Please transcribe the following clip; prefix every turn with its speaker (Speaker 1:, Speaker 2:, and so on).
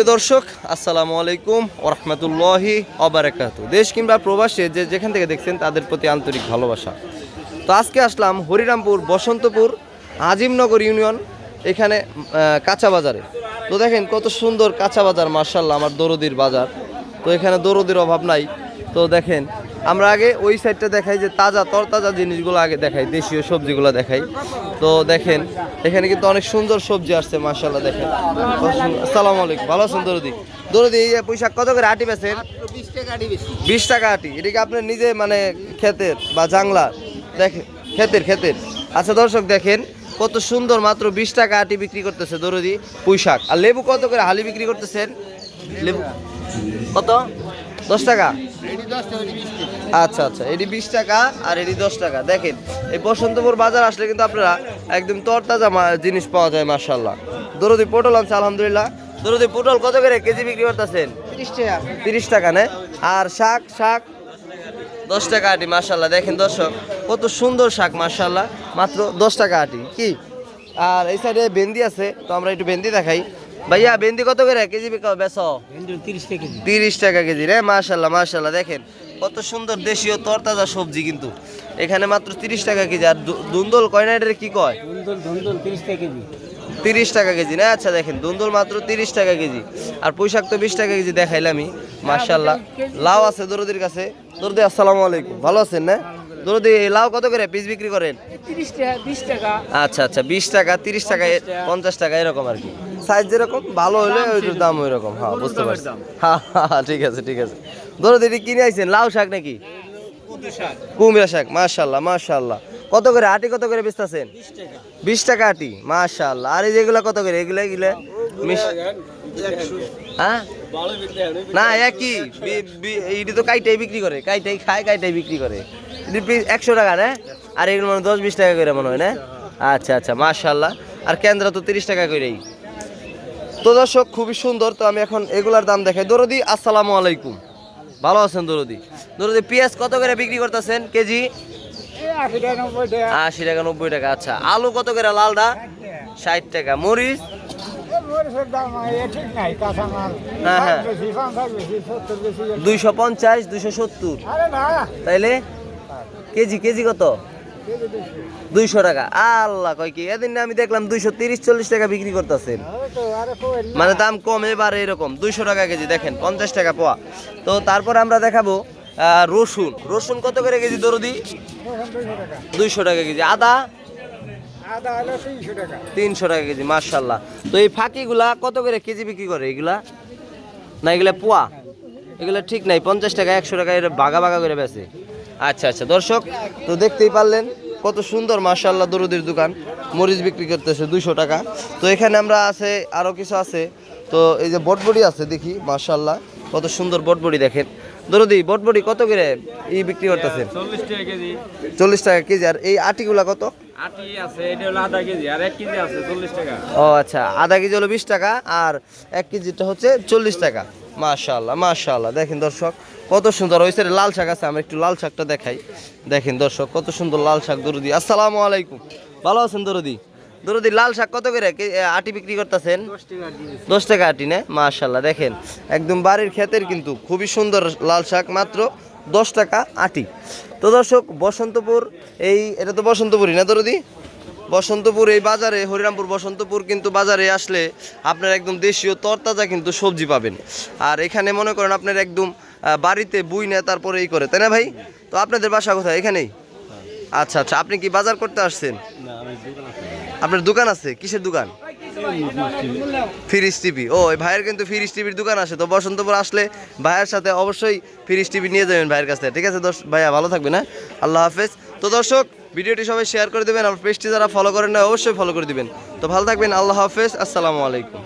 Speaker 1: প্রিয় দর্শক, আসসালামু আলাইকুম ওরহমতুল্লাহি অবরাকাত দেশ কিংবা প্রবাসে যে যেখান থেকে দেখছেন তাদের প্রতি আন্তরিক ভালোবাসা। তো আজকে আসলাম হরিরামপুর বসন্তপুর আজিমনগর ইউনিয়ন, এখানে কাঁচা বাজারে। তো দেখেন কত সুন্দর কাঁচা বাজার মার্শাল্লাহ আমার দরদির বাজার। তো এখানে দরদির অভাব নাই। তো দেখেন আমরা আগে ওই সাইডটা দেখাই যে তাজা, তরতাজা জিনিসগুলো আগে দেখাই, দেশীয় সবজিগুলো দেখাই। তো দেখেন, এখানে কিন্তু অনেক সুন্দর সবজি আসছে মার্শাল্লাহ দেখেন। আসসালামু আলাইকুম, ভালো আছেন দরদি? দরদি, এই পোশাক কত করে আটি বেছেন বিশ টাকা আটি। এটা কি আপনার নিজে মানে ক্ষেতের বা জাংলা দেখেন ক্ষেতের ক্ষেতের। আচ্ছা দর্শক দেখেন, কত সুন্দর মাত্র বিশ টাকা আটি বিক্রি করতেছে দরদি পুঁইশাক। আর লেবু কত করে হালি বিক্রি করতেছেন? লেবু কত? দশ টাকা। আচ্ছা আচ্ছা এটি বিশ টাকা আর এটি দশ টাকা। দেখেন এই বসন্তপুর বাজার আসলে কিন্তু আপনারা একদম তরতাজা জিনিস পাওয়া যায় মার্শাল্লাহ দরদি পটল আনছে আলহামদুলিল্লাহ। দরদি পটল কত করে কেজি বিক্রি করতেছেন? তিরিশ টাকা। নে? আর শাক শাক? দশ টাকা আটি মার্শাল্লাহ দেখেন দর্শক কত সুন্দর শাক মার্শাল্লাহ মাত্র দশ টাকা আটি কি? আর এই সাইডে বেন্দি আছে তো আমরা একটু বেন্দি দেখাই। ভাইয়া ভেন্দি কত করে? কেজি বিকাও বেসো
Speaker 2: তিরিশ টাকা কেজি।
Speaker 1: তিরিশ টাকা কেজি রে? মার্শাল্লাহ মার্শাল্লাহ দেখেন। কত সুন্দর দেশীয় তরতাজা সবজি কিন্তু। এখানে মাত্র তিরিশ টাকা কেজি। আর দুন্দল কয়না এটার কি কয়?
Speaker 2: তিরিশ টাকা কেজি।
Speaker 1: তিরিশ টাকা কেজি না? আচ্ছা দেখেন দুন্দল মাত্র তিরিশ টাকা কেজি। আর পোশাক তো বিশ টাকা কেজি দেখাইলামই মার্শাল্লাহ লাউ আছে দরদির কাছে। দরদি আসসালামু আলাইকুম। ভালো আছেন না? দরদি এই লাউ কত করে? পিস বিক্রি করেন?
Speaker 2: তিরিশ টাকা
Speaker 1: আচ্ছা আচ্ছা বিশ টাকা তিরিশ টাকা। পঞ্চাশ টাকা এরকম আর কি। সাইজ যেরকম ভালো হলে ওইটার দাম ওই রকম হ্যাঁ বুঝতে পারছি। হ্যাঁ হ্যাঁ, হ্যাঁ, ঠিক আছে ঠিক আছে। ধরো দিদি কিনে আইছেন? লাউ শাক নাকি? কুমড়া শাক। মাশাল্লাহ মাশাল্লাহ কত করে? আটি কত করে বেচতেছেন? বিশ টাকা। আটি মাশাল্লাহ আর এই যেগুলো কত করে? এগুলো এগুলো? মিশ- হ্যাঁ? না একই। এইটি তো কাইটাই বিক্রি করে। কাইটাই খায় কাইটাই বিক্রি করে। এটি পিস একশো টাকা না? আর এগুলো মানে দশ বিশ টাকা করে মনে হয় না? আচ্ছা আচ্ছা মাশাল্লাহ আর কেন্দ্র তো তিরিশ টাকা করেই তো দর্শক, খুবই সুন্দর। তো আমি এখন এগুলার দাম দেখাই। দরদি, আসসালামু আলাইকুম। ভালো আছেন দরদি? দরদি, পেঁয়াজ কত করে বিক্রি করতেছেন? কেজি?
Speaker 2: আশি টাকা, নব্বই টাকা।
Speaker 1: আচ্ছা আলু কত করে লালডা ষাট টাকা। মরিচ? দুইশো পঞ্চাশ, দুইশো সত্তর। তাইলে, কেজি কেজি কত? দুইশো টাকা। আল্লাহ কয় কি? এদিন আমি দেখলাম দুইশো তিরিশ চল্লিশ টাকা বিক্রি করতেছেন। মানে দাম কম, এবার এরকম। দুইশো টাকা কেজি, দেখেন, পঞ্চাশ টাকা পোয়া। তো তারপর আমরা দেখাবো রসুন। রসুন কত করে কেজি, দরদি? দুইশো টাকা কেজি। আদা?
Speaker 2: তিনশো টাকা
Speaker 1: কেজি মার্শাল্লাহ তো এই ফাঁকিগুলা কত করে কেজি বিক্রি করে এগুলা? না, এগুলা পোয়া? এগুলা ঠিক নাই, পঞ্চাশ টাকা, একশো টাকা এটা বাগা বাগা করে বেছে আচ্ছা আচ্ছা দর্শক, তো দেখতেই পারলেন কত সুন্দর মার্শাল্লাহ দরুদির দোকান। মরিচ বিক্রি করতেছে দুইশো টাকা। তো এখানে আমরা আছে আরও কিছু আছে। তো এই যে বটবড়ি আছে দেখি মার্শাল্লাহ কত সুন্দর বটবড়ি দেখেন। দরদি বটবড়ি কত করে ই বিক্রি করতেছেন
Speaker 3: চল্লিশ টাকা কেজি।
Speaker 1: আর এই আটিগুলা কত? ও আচ্ছা আধা কেজি হলো বিশ টাকা আর এক কেজিটা হচ্ছে চল্লিশ টাকা। মাশাল্লাহ মাশাল্লাহ দেখেন দর্শক কত সুন্দর ওই সাইডে লাল শাক আছে আমরা একটু লাল শাকটা দেখাই। দেখেন দর্শক কত সুন্দর লাল শাক দরদি। আসসালামু আলাইকুম। ভালো আছেন দরদি? দরদি লাল শাক কত করে? আটি বিক্রি করতেছেন? দশ টাকা আটি না? মাশাল্লাহ দেখেন একদম বাড়ির ক্ষেতের কিন্তু খুবই সুন্দর লাল শাক মাত্র দশ টাকা আটি। তো দর্শক বসন্তপুর এই এটা তো বসন্তপুরই না দরদি? বসন্তপুর, এই বাজারে, হরিরামপুর, বসন্তপুর কিন্তু বাজারে আসলে আপনার একদম দেশীয় তরতাজা কিন্তু সবজি পাবেন। আর এখানে মনে করেন আপনার একদম বাড়িতে বুই নেয়, তারপরে এই করে, তাই না ভাই? তো আপনাদের বাসা কোথায়? এখানেই? আচ্ছা আচ্ছা আপনি কি বাজার করতে আসছেন? আপনার দোকান আছে? কিসের দোকান? ফিরিস টিভি। ও ভাইয়ের কিন্তু ফিরিস টিভির দোকান আছে। তো বসন্তপুর আসলে ভাইয়ের সাথে অবশ্যই ফিরিস টিভি নিয়ে যাবেন ভাইয়ের কাছে ঠিক আছে ভাইয়া, ভালো থাকবেন হ্যাঁ? আল্লাহ হাফেজ। তো দর্শক ভিডিওটি সবাই শেয়ার করে দেবেন আমার পেজটি যারা ফলো করেন না অবশ্যই ফলো করে দিবেন। তো ভালো থাকবেন, আল্লাহ হাফেজ, আসসালামু আলাইকুম।